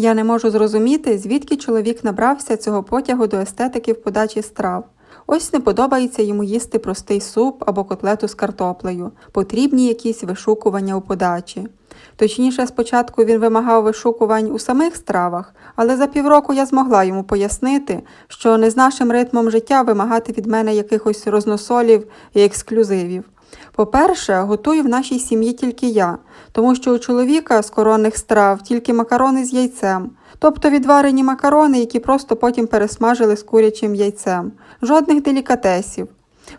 Я не можу зрозуміти, звідки чоловік набрався цього потягу до естетики в подачі страв. Ось не подобається йому їсти простий суп або котлету з картоплею, потрібні якісь вишукування у подачі. Точніше, спочатку він вимагав вишукувань у самих стравах, але за півроку я змогла йому пояснити, що не з нашим ритмом життя вимагати від мене якихось розносолів і ексклюзивів. По-перше, готую в нашій сім'ї тільки я, тому що у чоловіка з коронних страв тільки макарони з яйцем, тобто відварені макарони, які просто потім пересмажили з курячим яйцем, жодних делікатесів.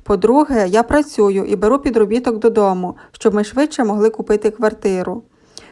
По-друге, я працюю і беру підробіток додому, щоб ми швидше могли купити квартиру.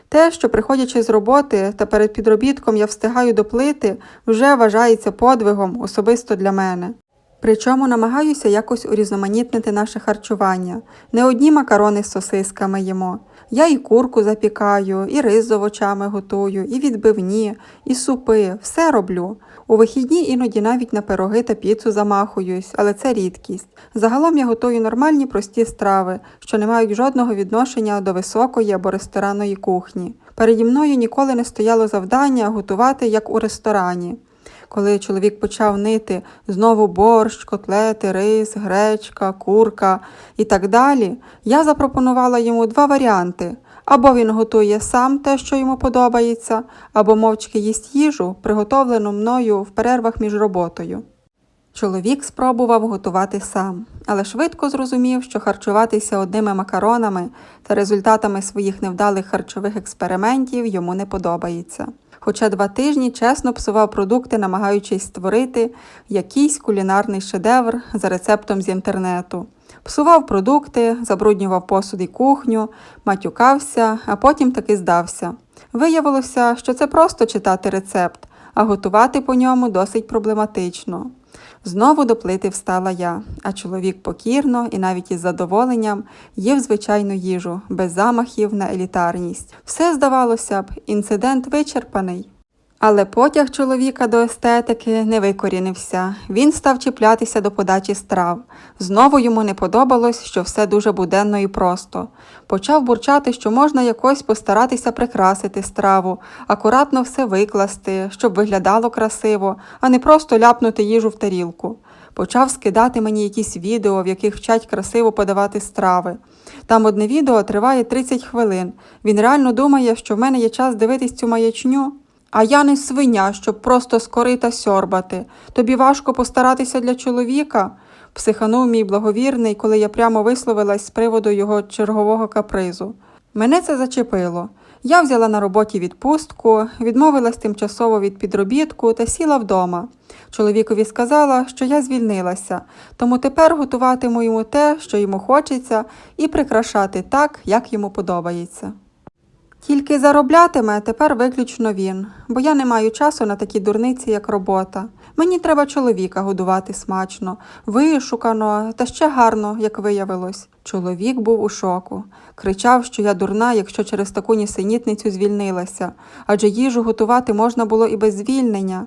Те, що приходячи з роботи та перед підробітком я встигаю доплити, вже вважається подвигом особисто для мене. Причому намагаюся якось урізноманітнити наше харчування. Не одні макарони з сосисками їмо. Я і курку запікаю, і рис з овочами готую, і відбивні, і супи, все роблю. У вихідні іноді навіть на пироги та піцу замахуюсь, але це рідкість. Загалом я готую нормальні прості страви, що не мають жодного відношення до високої або ресторанної кухні. Переді мною ніколи не стояло завдання готувати як у ресторані. Коли чоловік почав нити знову борщ, котлети, рис, гречка, курка і так далі, я запропонувала йому два варіанти. Або він готує сам те, що йому подобається, або мовчки їсть їжу, приготовлену мною в перервах між роботою. Чоловік спробував готувати сам, але швидко зрозумів, що харчуватися одними макаронами та результатами своїх невдалих харчових експериментів йому не подобається. Хоча два тижні чесно псував продукти, намагаючись створити якийсь кулінарний шедевр за рецептом з інтернету. Псував продукти, забруднював посуд і кухню, матюкався, а потім таки здався. Виявилося, що це просто читати рецепт, а готувати по ньому досить проблематично. Знову до плити встала я, а чоловік покірно і навіть із задоволенням їв звичайну їжу, без замахів на елітарність. Все здавалося б, інцидент вичерпаний. Але потяг чоловіка до естетики не викорінився. Він став чіплятися до подачі страв. Знову йому не подобалось, що все дуже буденно і просто. Почав бурчати, що можна якось постаратися прикрасити страву, акуратно все викласти, щоб виглядало красиво, а не просто ляпнути їжу в тарілку. Почав скидати мені якісь відео, в яких вчать красиво подавати страви. Там одне відео триває 30 хвилин. Він реально думає, що в мене є час дивитись цю маячню. А я не свиня, щоб просто з корита сьорбати. Тобі важко постаратися для чоловіка? психанув мій благовірний, коли я прямо висловилась з приводу його чергового капризу. Мене це зачепило. Я взяла на роботі відпустку, відмовилась тимчасово від підробітку та сіла вдома. Чоловікові сказала, що я звільнилася, тому тепер готуватиму йому те, що йому хочеться, і прикрашати так, як йому подобається. Тільки зароблятиме тепер виключно він, бо я не маю часу на такі дурниці, як робота. Мені треба чоловіка годувати смачно, вишукано та ще гарно, як виявилось. Чоловік був у шоку. Кричав, що я дурна, якщо через таку нісенітницю звільнилася, адже їжу готувати можна було і без звільнення.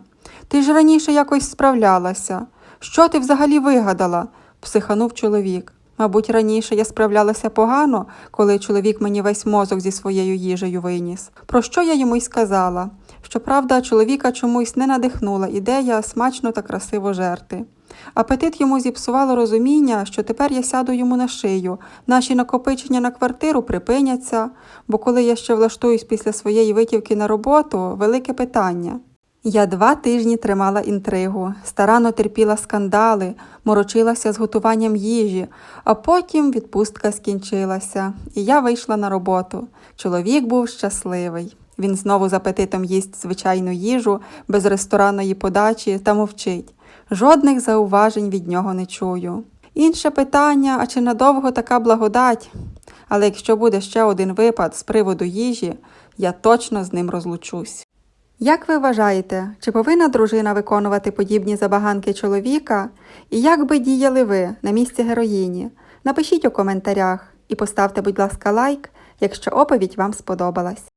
Ти ж раніше якось справлялася. Що ти взагалі вигадала? психанув чоловік. Мабуть, раніше я справлялася погано, коли чоловік мені весь мозок зі своєю їжею виніс. Про що я йому й сказала? Щоправда, чоловіка чомусь не надихнула ідея смачно та красиво жерти. Апетит йому зіпсувало розуміння, що тепер я сяду йому на шию, наші накопичення на квартиру припиняться, бо коли я ще влаштуюсь після своєї витівки на роботу, велике питання. Я два тижні тримала інтригу, старанно терпіла скандали, морочилася з готуванням їжі, а потім відпустка скінчилася, і я вийшла на роботу. Чоловік був щасливий. Він знову з апетитом їсть звичайну їжу, без ресторанної подачі та мовчить. Жодних зауважень від нього не чую. Інше питання, а чи надовго така благодать? Але якщо буде ще один випад з приводу їжі, я точно з ним розлучусь. Як ви вважаєте, чи повинна дружина виконувати подібні забаганки чоловіка? І як би діяли ви на місці героїні? Напишіть у коментарях і поставте, будь ласка, лайк, якщо оповідь вам сподобалась.